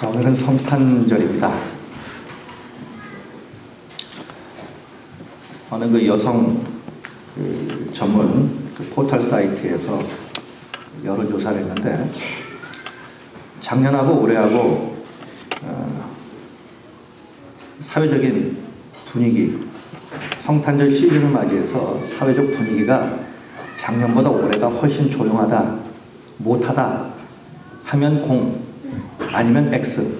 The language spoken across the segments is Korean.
자, 오늘은 성탄절입니다. 어느 그 여성 그 전문 그 포털 사이트에서 여론조사를 했는데 작년하고 올해하고 어, 사회적인 분위기, 성탄절 시즌을 맞이해서 사회적 분위기가 작년보다 올해가 훨씬 조용하다, 못하다 하면 공, 아니면 X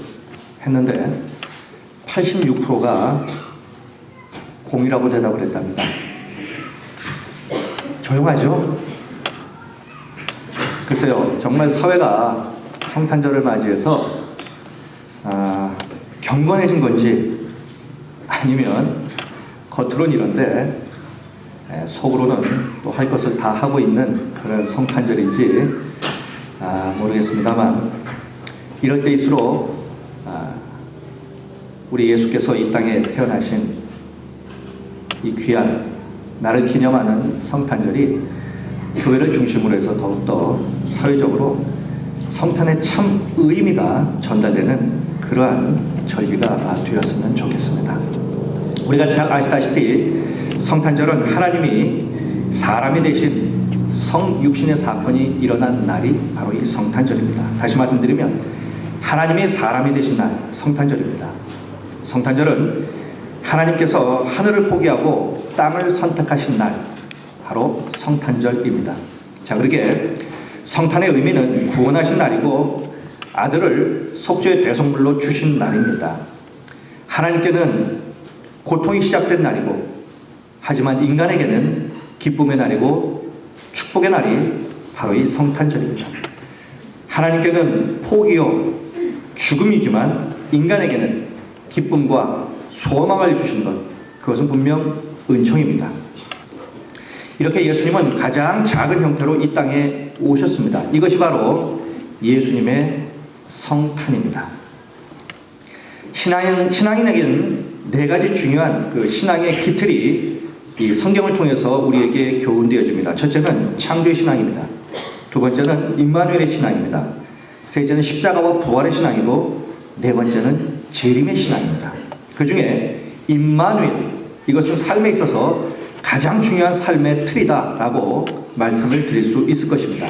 했는데 86%가 공이라고 대답을 했답니다. 조용하죠? 글쎄요, 정말 사회가 성탄절을 맞이해서 아, 경건해진 건지 아니면 겉으로는 이런데 에, 속으로는 또 할 것을 다 하고 있는 그런 성탄절인지 아, 모르겠습니다만 이럴 때일수록 아, 우리 예수께서 이 땅에 태어나신 이 귀한 나를 기념하는 성탄절이 교회를 중심으로 해서 더욱더 사회적으로 성탄의 참 의미가 전달되는 그러한 절기가 되었으면 좋겠습니다. 우리가 잘 아시다시피 성탄절은 하나님이 사람이 되신 성육신의 사건이 일어난 날이 바로 이 성탄절입니다. 다시 말씀드리면 하나님이 사람이 되신 날 성탄절입니다. 성탄절은 하나님께서 하늘을 포기하고 땅을 선택하신 날 바로 성탄절입니다. 자, 그렇게 성탄의 의미는 구원하신 날이고 아들을 속죄의 대성물로 주신 날입니다. 하나님께는 고통이 시작된 날이고 하지만 인간에게는 기쁨의 날이고 축복의 날이 바로 이 성탄절입니다. 하나님께는 포기요 죽음이지만 인간에게는 기쁨과 소망을 주신 것 그것은 분명 은총입니다. 이렇게 예수님은 가장 작은 형태로 이 땅에 오셨습니다. 이것이 바로 예수님의 성탄입니다. 신앙인, 신앙인에게는 네 가지 중요한 그 신앙의 기틀이 이 성경을 통해서 우리에게 교훈되어집니다. 첫째는 창조의 신앙입니다. 두 번째는 임마누엘의 신앙입니다. 셋째는 십자가와 부활의 신앙이고 네 번째는 재림의 신앙입니다. 그 중에 임마누엘 이것은 삶에 있어서 가장 중요한 삶의 틀이다라고 말씀을 드릴 수 있을 것입니다.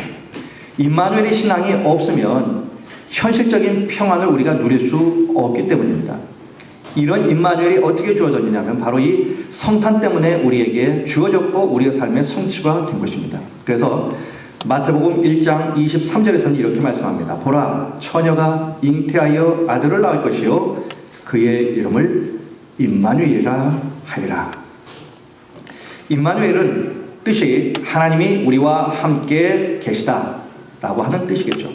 임마누엘의 신앙이 없으면 현실적인 평안을 우리가 누릴 수 없기 때문입니다. 이런 임마누엘이 어떻게 주어졌느냐면 바로 이 성탄 때문에 우리에게 주어졌고 우리의 삶의 성취가 된 것입니다. 그래서 마태복음 1장 23절에서는 이렇게 말씀합니다. 보라 처녀가 잉태하여 아들을 낳을 것이요 그의 이름을 임마누엘이라 하리라. 임마누엘은 뜻이 하나님이 우리와 함께 계시다라고 하는 뜻이겠죠.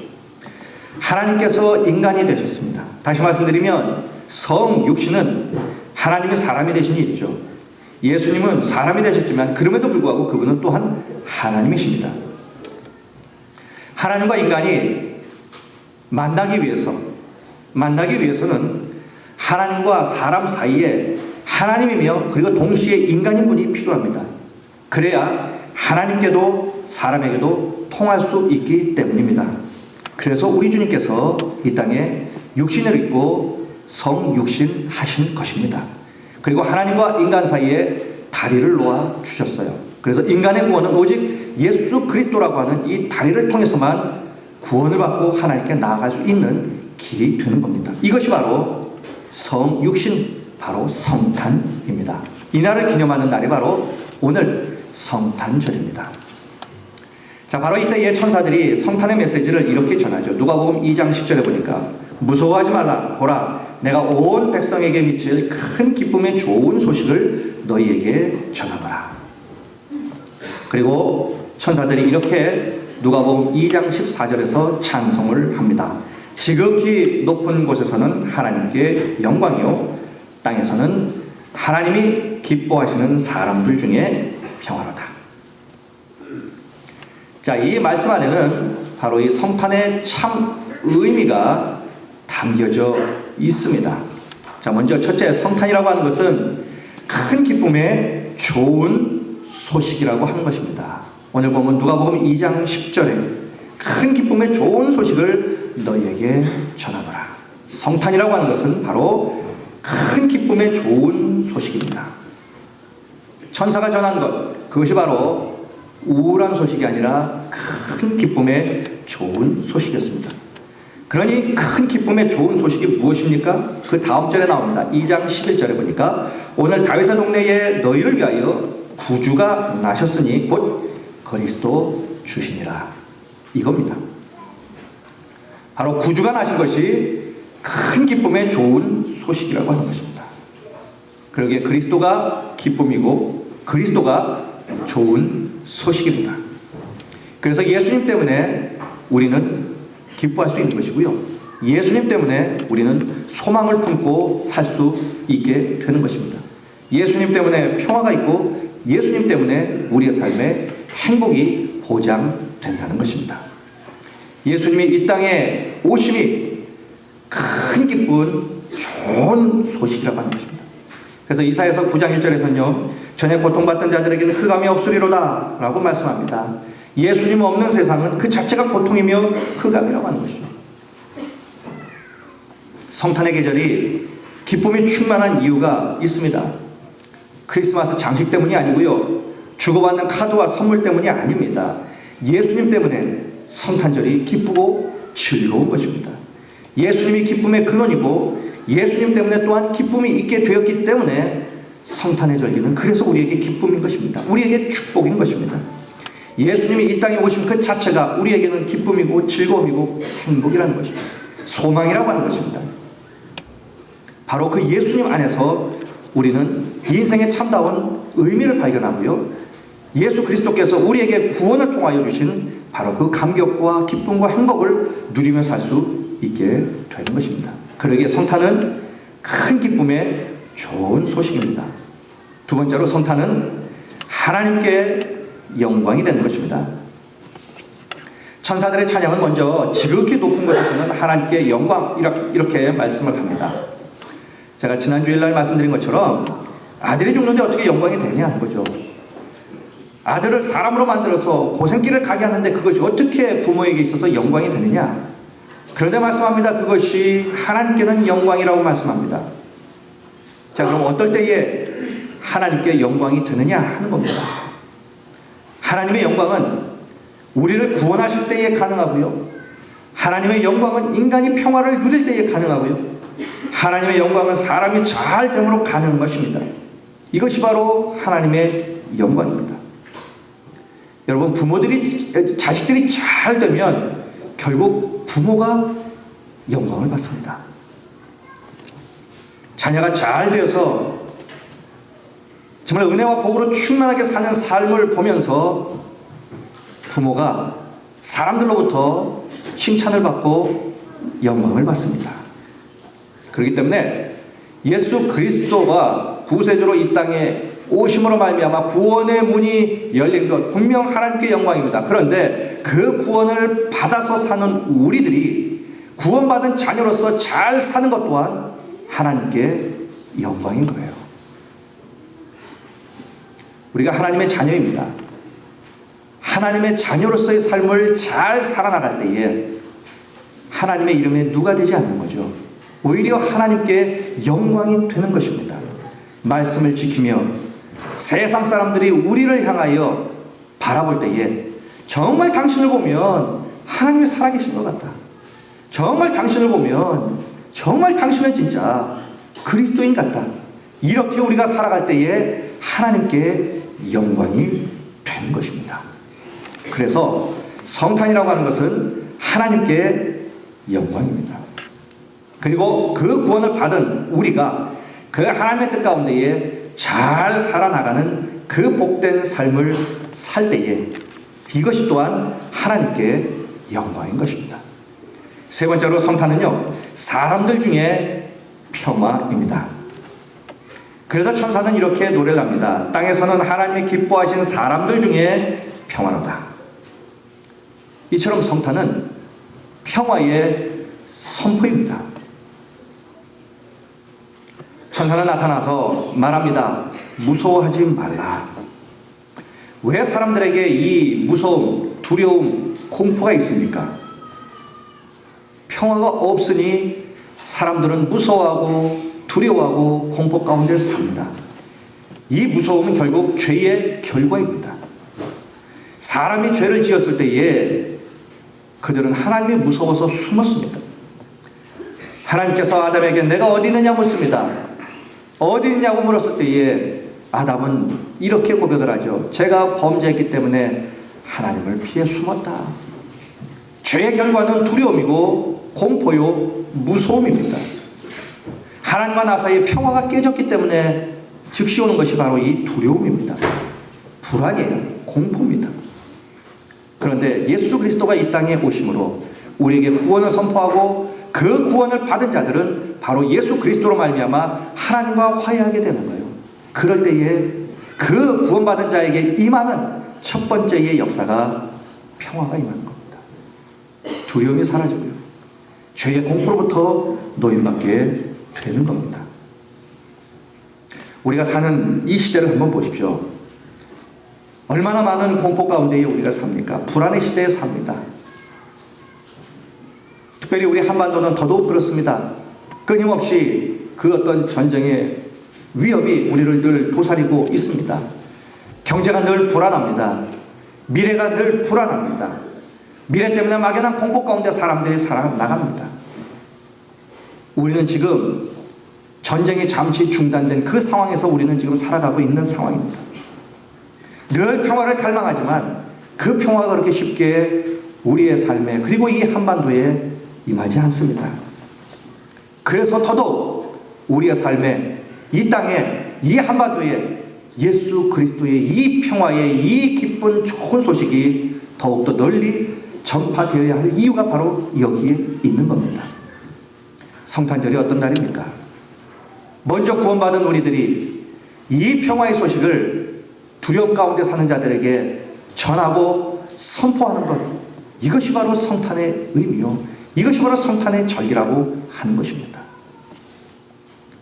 하나님께서 인간이 되셨습니다. 다시 말씀드리면 성 육신은 하나님의 사람이 되신 일이죠. 예수님은 사람이 되셨지만 그럼에도 불구하고 그분은 또한 하나님이십니다. 하나님과 인간이 만나기 위해서 만나기 위해서는 하나님과 사람 사이에 하나님이며 그리고 동시에 인간인 분이 필요합니다. 그래야 하나님께도 사람에게도 통할 수 있기 때문입니다. 그래서 우리 주님께서 이 땅에 육신을 입고 성육신 하신 것입니다. 그리고 하나님과 인간 사이에 다리를 놓아 주셨어요. 그래서 인간의 구원은 오직 예수 그리스도라고 하는 이 다리를 통해서만 구원을 받고 하나님께 나아갈 수 있는 길이 되는 겁니다. 이것이 바로 성육신, 바로 성탄입니다. 이날을 기념하는 날이 바로 오늘 성탄절입니다. 자, 바로 이때의 천사들이 성탄의 메시지를 이렇게 전하죠. 누가복음 2장 10절에 보니까 무서워하지 말라. 보라, 내가 온 백성에게 미칠 큰 기쁨의 좋은 소식을 너희에게 전하노라. 그리고 천사들이 이렇게 누가복음 2장 14절에서 찬송을 합니다. 지극히 높은 곳에서는 하나님께 영광이요 땅에서는 하나님이 기뻐하시는 사람들 중에 평화로다. 자, 이 말씀 안에는 바로 이 성탄의 참 의미가 담겨져 있습니다. 자, 먼저 첫째 성탄이라고 하는 것은 큰 기쁨의 좋은 소식이라고 하는 것입니다. 오늘 보면 누가복음 2장 10절에 큰 기쁨의 좋은 소식을 너희에게 전하노라. 성탄이라고 하는 것은 바로 큰 기쁨의 좋은 소식입니다. 천사가 전한 것, 그것이 바로 우울한 소식이 아니라 큰 기쁨의 좋은 소식이었습니다. 그러니 큰 기쁨의 좋은 소식이 무엇입니까? 그 다음 절에 나옵니다. 2장 11절에 보니까 오늘 다윗의 동네에 너희를 위하여 구주가 나셨으니 곧 그리스도 주시니라. 이겁니다. 바로 구주가 나신 것이 큰 기쁨의 좋은 소식이라고 하는 것입니다. 그러기에 그리스도가 기쁨이고 그리스도가 좋은 소식입니다. 그래서 예수님 때문에 우리는 기뻐할 수 있는 것이고요. 예수님 때문에 우리는 소망을 품고 살 수 있게 되는 것입니다. 예수님 때문에 평화가 있고 예수님 때문에 우리의 삶에 행복이 보장된다는 것입니다. 예수님이 이 땅에 오심이 큰 기쁜 좋은 소식이라고 하는 것입니다. 그래서 이사에서 9장 1절에서는요, 전에 고통받던 자들에게는 흑암이 없으리로다 라고 말씀합니다. 예수님 없는 세상은 그 자체가 고통이며 흑암이라고 하는 것이죠. 성탄의 계절이 기쁨이 충만한 이유가 있습니다. 크리스마스 장식 때문이 아니고요. 주고받는 카드와 선물 때문이 아닙니다. 예수님 때문에 성탄절이 기쁘고 즐거운 것입니다. 예수님이 기쁨의 근원이고 예수님 때문에 또한 기쁨이 있게 되었기 때문에 성탄의 절기는 그래서 우리에게 기쁨인 것입니다. 우리에게 축복인 것입니다. 예수님이 이 땅에 오신 그 자체가 우리에게는 기쁨이고 즐거움이고 행복이라는 것입니다. 소망이라고 하는 것입니다. 바로 그 예수님 안에서 우리는 인생의 참다운 의미를 발견하고요. 예수 그리스도께서 우리에게 구원을 통하여 주신 바로 그 감격과 기쁨과 행복을 누리며 살 수 있게 되는 것입니다. 그러기에 성탄은 큰 기쁨의 좋은 소식입니다. 두 번째로 성탄은 하나님께 영광이 되는 것입니다. 천사들의 찬양은 먼저 지극히 높은 곳에서는 하나님께 영광 이렇게 말씀을 합니다. 제가 지난 주일날 말씀드린 것처럼 아들이 죽는데 어떻게 영광이 되냐 하는 거죠. 아들을 사람으로 만들어서 고생길을 가게 하는데 그것이 어떻게 부모에게 있어서 영광이 되느냐? 그런데 말씀합니다. 그것이 하나님께는 영광이라고 말씀합니다. 자, 그럼 어떨 때에 하나님께 영광이 되느냐 하는 겁니다. 하나님의 영광은 우리를 구원하실 때에 가능하고요. 하나님의 영광은 인간이 평화를 누릴 때에 가능하고요. 하나님의 영광은 사람이 잘 됨으로 가능한 것입니다. 이것이 바로 하나님의 영광입니다. 여러분, 부모들이, 자식들이 잘 되면 결국 부모가 영광을 받습니다. 자녀가 잘 되어서 정말 은혜와 복으로 충만하게 사는 삶을 보면서 부모가 사람들로부터 칭찬을 받고 영광을 받습니다. 그렇기 때문에 예수 그리스도가 구세주로 이 땅에 오심으로 말미암아 구원의 문이 열린 것 분명 하나님께 영광입니다. 그런데 그 구원을 받아서 사는 우리들이 구원받은 자녀로서 잘 사는 것 또한 하나님께 영광인 거예요. 우리가 하나님의 자녀입니다. 하나님의 자녀로서의 삶을 잘 살아나갈 때에 하나님의 이름에 누가 되지 않는 거죠. 오히려 하나님께 영광이 되는 것입니다. 말씀을 지키며 세상 사람들이 우리를 향하여 바라볼 때에 정말 당신을 보면 하나님이 살아계신 것 같다. 정말 당신을 보면 정말 당신은 진짜 그리스도인 같다. 이렇게 우리가 살아갈 때에 하나님께 영광이 되는 것입니다. 그래서 성탄이라고 하는 것은 하나님께 영광입니다. 그리고 그 구원을 받은 우리가 그 하나님의 뜻 가운데에 잘 살아나가는 그 복된 삶을 살 때에 이것이 또한 하나님께 영광인 것입니다. 세 번째로 성탄은요, 사람들 중에 평화입니다. 그래서 천사는 이렇게 노래를 합니다. 땅에서는 하나님의 기뻐하신 사람들 중에 평화로다. 이처럼 성탄은 평화의 선포입니다. 천사는 나타나서 말합니다. 무서워하지 말라. 왜 사람들에게 이 무서움, 두려움, 공포가 있습니까? 평화가 없으니 사람들은 무서워하고 두려워하고 공포 가운데 삽니다. 이 무서움은 결국 죄의 결과입니다. 사람이 죄를 지었을 때에 그들은 하나님이 무서워서 숨었습니다. 하나님께서 아담에게 내가 어디 있느냐 묻습니다. 어디 있냐고 물었을 때에 아담은 이렇게 고백을 하죠. 제가 범죄했기 때문에 하나님을 피해 숨었다. 죄의 결과는 두려움이고 공포요 무서움입니다. 하나님과 나 사이의 평화가 깨졌기 때문에 즉시 오는 것이 바로 이 두려움입니다. 불안이에요. 공포입니다. 그런데 예수 그리스도가 이 땅에 오심으로 우리에게 구원을 선포하고 그 구원을 받은 자들은 바로 예수 그리스도로 말미암아 하나님과 화해하게 되는 거예요. 그럴 때에 그 구원받은 자에게 임하는 첫 번째의 역사가 평화가 임하는 겁니다. 두려움이 사라지고요. 죄의 공포로부터 노인받게 되는 겁니다. 우리가 사는 이 시대를 한번 보십시오. 얼마나 많은 공포 가운데에 우리가 삽니까? 불안의 시대에 삽니다. 특별히 우리 한반도는 더더욱 그렇습니다. 끊임없이 그 어떤 전쟁의 위협이 우리를 늘 도사리고 있습니다. 경제가 늘 불안합니다. 미래가 늘 불안합니다. 미래 때문에 막연한 공포 가운데 사람들이 살아나갑니다. 우리는 지금 전쟁이 잠시 중단된 그 상황에서 우리는 지금 살아가고 있는 상황입니다. 늘 평화를 갈망하지만 그 평화가 그렇게 쉽게 우리의 삶에 그리고 이 한반도에 임하지 않습니다. 그래서 더더욱 우리의 삶에 이 땅에 이 한반도에 예수 그리스도의 이 평화의 이 기쁜 좋은 소식이 더욱더 널리 전파되어야 할 이유가 바로 여기에 있는 겁니다. 성탄절이 어떤 날입니까? 먼저 구원받은 우리들이 이 평화의 소식을 두려움 가운데 사는 자들에게 전하고 선포하는 것 이것이 바로 성탄의 의미요. 이것이 바로 성탄의 절기라고 하는 것입니다.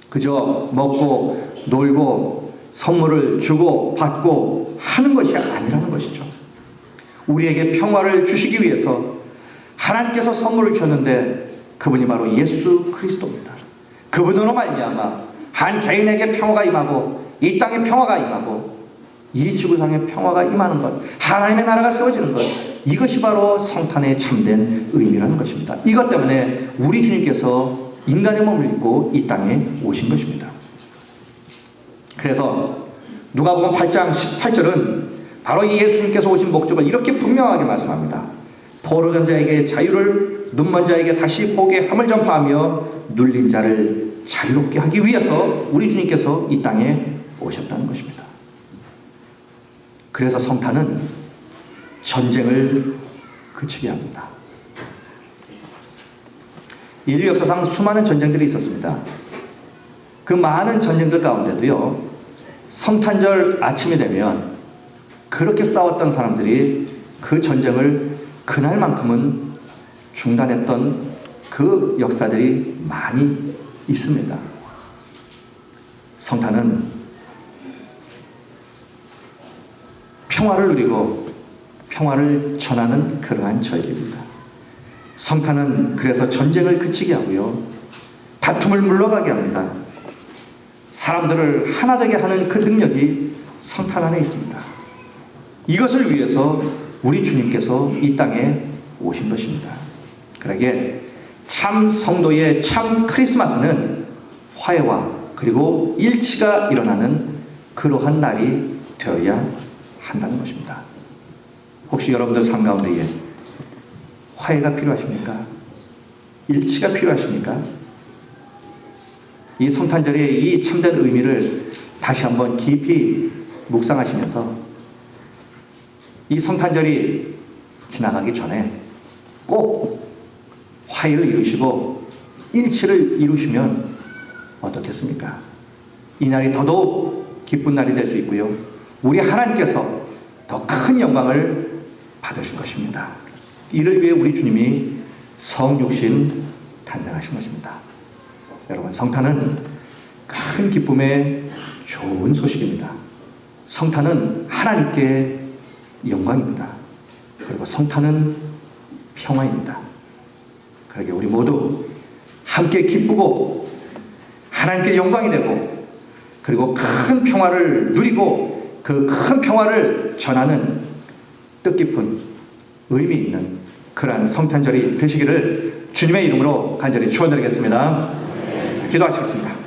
그저 먹고 놀고 선물을 주고 받고 하는 것이 아니라는 것이죠. 우리에게 평화를 주시기 위해서 하나님께서 선물을 주셨는데 그분이 바로 예수 그리스도입니다. 그분으로 말미암아 한 개인에게 평화가 임하고 이 땅에 평화가 임하고 이 지구상에 평화가 임하는 것, 하나님의 나라가 세워지는 것, 이것이 바로 성탄의 참된 의미라는 것입니다. 이것 때문에 우리 주님께서 인간의 몸을 입고 이 땅에 오신 것입니다. 그래서 누가복음 8장 18절은 바로 이 예수님께서 오신 목적을 이렇게 분명하게 말씀합니다. 포로된 자에게 자유를 눈먼 자에게 다시 보게 함을 전파하며 눌린 자를 자유롭게 하기 위해서 우리 주님께서 이 땅에 오셨다는 것입니다. 그래서 성탄은 전쟁을 그치게 합니다. 인류 역사상 수많은 전쟁들이 있었습니다. 그 많은 전쟁들 가운데도요, 성탄절 아침이 되면 그렇게 싸웠던 사람들이 그 전쟁을 그날만큼은 중단했던 그 역사들이 많이 있습니다. 성탄은 평화를 누리고 평화를 전하는 그러한 절기입니다. 성탄은 그래서 전쟁을 그치게 하고요. 다툼을 물러가게 합니다. 사람들을 하나 되게 하는 그 능력이 성탄 안에 있습니다. 이것을 위해서 우리 주님께서 이 땅에 오신 것입니다. 그러기에 참 성도의 참 크리스마스는 화해와 그리고 일치가 일어나는 그러한 날이 되어야 한다는 것입니다. 혹시 여러분들 삶 가운데에 화해가 필요하십니까? 일치가 필요하십니까? 이 성탄절의 이 참된 의미를 다시 한번 깊이 묵상하시면서 이 성탄절이 지나가기 전에 꼭 화해를 이루시고 일치를 이루시면 어떻겠습니까? 이 날이 더더욱 기쁜 날이 될 수 있고요. 우리 하나님께서 더 큰 영광을 받으실 것입니다. 이를 위해 우리 주님이 성육신 탄생하신 것입니다. 여러분, 성탄은 큰 기쁨의 좋은 소식입니다. 성탄은 하나님께 영광입니다. 그리고 성탄은 평화입니다. 그러게 우리 모두 함께 기쁘고 하나님께 영광이 되고 그리고 큰 평화를 누리고 그 큰 평화를 전하는 뜻깊은 의미 있는 그러한 성탄절이 되시기를 주님의 이름으로 간절히 축원드리겠습니다. 자, 기도하시겠습니다.